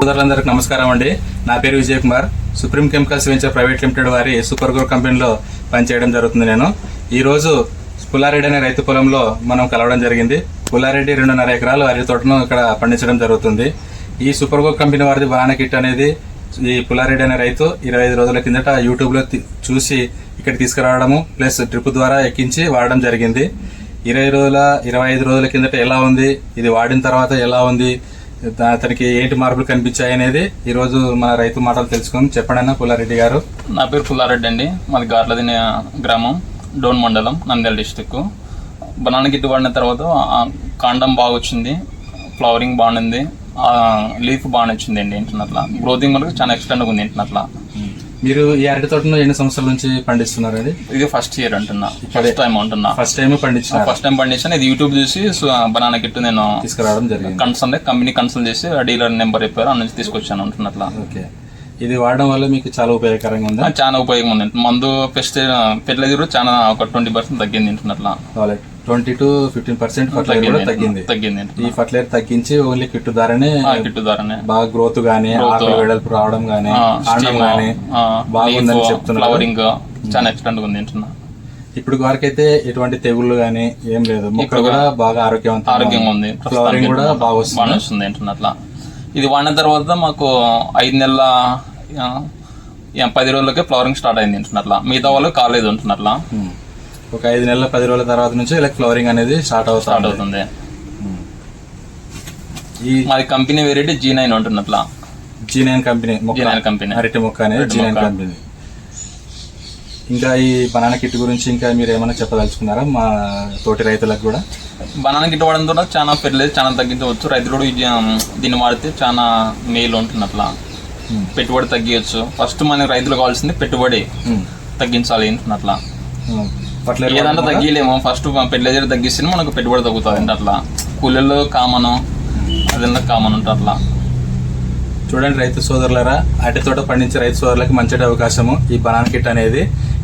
సోదరులందరికీ నమస్కారం అండి. నా పేరు Vijay Kumar supreme chemicals venture private limited వారి సూపర్ గ్రో కంపెనీలో పనిచేయడం జరుగుతుంది నేను. ఈ రోజు పుల్లారెడ్డి అనే రైతు పొలంలో మనం కలవడం జరిగింది. పుల్లారెడ్డి రెండున్నర ఎకరాలు అరటి తోటను ఇక్కడ పండించడం జరుగుతుంది. ఈ సూపర్ గ్రో కంపెనీ వారిది బాణ కిట్ అనేది ఈ పుల్లారెడ్డి అనే రైతు ఇరవై ఐదు రోజుల కిందట యూట్యూబ్లో చూసి ఇక్కడ తీసుకురావడము ప్లస్ డ్రిప్ ద్వారా ఎక్కించి వాడడం జరిగింది. ఇరవై రోజుల ఇరవై ఐదు రోజుల కిందట ఎలా ఉంది? ఇది వాడిన తర్వాత ఎలా ఉంది? అతనికి ఏంటి మార్పులు కనిపించాయి అనేది ఈ రోజు మన రైతు మాటలు తెలుసుకుని చెప్పండి అన్న పుల్లారెడ్డి గారు. నా పేరు పుల్లారెడ్డి అండి. మాది గార్లదిన గ్రామం డోన్ మండలం నంద్యాల డిస్టిక్ బనానా గిట్టు వాడిన తర్వాత కాండం బాగా వచ్చింది ఫ్లవరింగ్ బాగుంది లీఫ్ బాగా వచ్చింది అండి ఇంటినట్లా. గ్రోతింగ్ మనకు చాలా ఎక్స్టెండ్గా ఉంది ఇంటినట్లా. మీరు ఈ అరటి తోటను ఎన్ని సంవత్సరాల నుంచి పండిస్తున్నారు అది? ఇది ఫస్ట్ ఇయర్ అంటున్నా. ఫస్ట్ టైం అంటున్నా. ఫస్ట్ టైం పండించిన ఫస్ట్ టైం పండించాను ఇది యూట్యూబ్ చూసి బనానా గిట్టు నేను తీసుకురావడం జరిగింది. కన్సల్ట్ కంపెనీ కన్సల్ట్ చేసి డీలర్ నెంబర్ చెప్పారు అన్న నుంచి తీసుకొచ్చాను అంటున్నట్లా. ఓకే. ఇది వాడడం వల్ల మీకు చాలా ఉపయోగకరంగా ఉందా? చాలా ఉపయోగం ఉంది. మందు పెస్ట్ ఫెర్టిలైజర్ చాలా ఒక ట్వంటీ పర్సెంట్ తగ్గింది ఇంటున్నట్లా twenty to fifteen percent fertiliser కూడా తగ్గింది. తగ్గింది. ఈ ఫర్టిలైజర్ తగ్గించి ఓన్లీ కిట్టు ద్వారానే ఆ గిట్టు ద్వారానే. బాగా గ్రోత్ గానీ ఆకులు వెడల్పు రావడం గానీ కాండం గానీ బాగుందని చెప్తున్నారు. ఫ్లవరింగ్ చాలా ఎక్స్టెంట్ ఉంది తింటున్నా ఇప్పుడు వరకైతే ఎటువంటి తెగుళ్ళు గానీ ఏం లేదు. మొక్క కూడా బాగా ఆరోగ్యవంతంగా ఆరోగ్యంగా ఉంది. ఫ్లవరింగ్ కూడా బాగా వస్తుంది. అట్లా ఇది వాడిన తర్వాత మాకు ఐదు నెలల పది రోజులకే ఫ్లవరింగ్ స్టార్ట్ అయింది తింటున్నా అట్లా మిగతా వాళ్ళు కాలేదు ఉంటున్నట్లా ఉమ్. ఒక ఐదు నెలల పది రోజుల తర్వాత నుంచి ఇలా ఫ్లవరింగ్ అనేది స్టార్ట్ అవుతా స్టార్ట్. అవుతుంది. ఈ మాది company variety? G nine ఉంటున్నట్లా G nine company G nine company అరటి మొక్క అనేది జీ నైన్ కంపెనీ ఇంకా ఈ బనానా కిట్ గురించి ఇంకా మీరు ఏమైనా చెప్పదలుచుకున్నారా? మా తోటి రైతులకు కూడా. బనానా గిట్ట వాడడం ద్వారా చాలా పెరలేదు చాలా తగ్గించవచ్చు. రైతులు కూడా దీన్ని వాడితే చాలా మేలు ఉంటుంది అట్లా Hmm. పెట్టుబడి తగ్గించచ్చు ఫస్ట్ మనకి రైతులు కావాల్సింది పెట్టుబడి. తగ్గించాలి అట్లా ఏదంటే తగ్గిలేము ఫస్ట్ ఫెర్టిలైజర్ తగ్గిస్తే మనకు పెట్టుబడి తగ్గుతుంది అట్లా కూలీల్లో కామన్ అదంతా కామన్ ఉంటుంది అట్లా. చూడండి రైతు సోదరులరా అరటి తోట పండించే రైతు సోదరులకు మంచి అవకాశము ఈ బనానా కిట్ అనేది.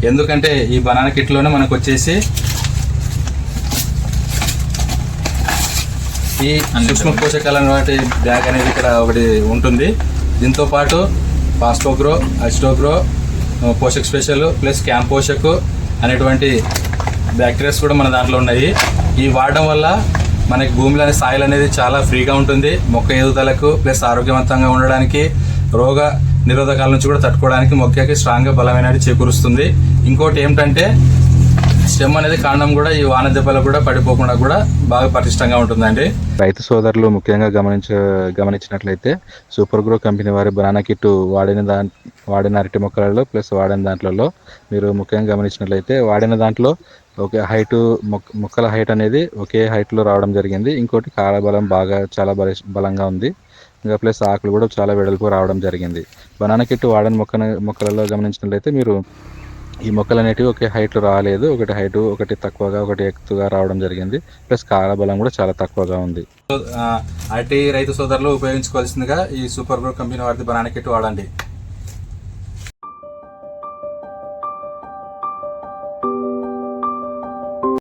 ఎందుకంటే ఈ బనానా కిట్లోనే మనకు వచ్చేసి ఈ సూక్ష్మ పోషకాల వాటి బ్యాగ్ అనేది ఇక్కడ ఒకటి ఉంటుంది. దీంతో పాటు పాస్టోగ్రో అస్టోగ్రో Poshak special plus camp Poshak అనేటువంటి బ్యాక్టీరియాస్ కూడా మన దాంట్లో ఉన్నాయి. ఈ వాడడం వల్ల మనకి భూమిలోని సాయిల్ అనేది చాలా ఫ్రీగా ఉంటుంది. మొక్క ఎదుగుదలకు ప్లస్ ఆరోగ్యవంతంగా ఉండడానికి రోగ నిరోధకాల నుంచి కూడా తట్టుకోవడానికి మొక్కకి స్ట్రాంగ్గా బలమైనది చేకూరుస్తుంది. ఇంకోటి ఏమిటంటే స్టెమ్ అనేది కాండం కూడా ఈ వాన దెబ్బలు కూడా పడిపోకుండా కూడా బాగా పటిష్టంగా ఉంటుందండి. రైతు సోదరులు ముఖ్యంగా గమనించ గమనించినట్లయితే సూపర్ గ్రో కంపెనీ వారి బనానా కిట్ వాడిన దా వాడిన అరటి మొక్కలలో ప్లస్ వాడిన దాంట్లలో మీరు ముఖ్యంగా గమనించినట్లయితే వాడిన దాంట్లో ఒకే హైట్ మొక్కల హైట్ అనేది ఒకే హైట్లో రావడం జరిగింది. ఇంకోటి కాల బలం బాగా చాలా బల బలంగా ఉంది. ఇంకా ప్లస్ ఆకులు కూడా చాలా వెడల్పు రావడం జరిగింది. బనానా కిట్ వాడని మొక్క మొక్కలలో గమనించినట్లయితే మీరు ఈ మొక్కలు అనేటివి ఒకే హైట్లో రాలేదు. ఒకటి హైట్ ఒకటి తక్కువగా ఒకటి ఎత్తుగా రావడం జరిగింది. ప్లస్ కాల బలం కూడా చాలా తక్కువగా ఉంది. అరటి రైతు సోదరులు ఉపయోగించుకోవాల్సిందిగా ఈ సూపర్ గ్రో కంపెనీ వారి బనానా కిట్ వాడండి.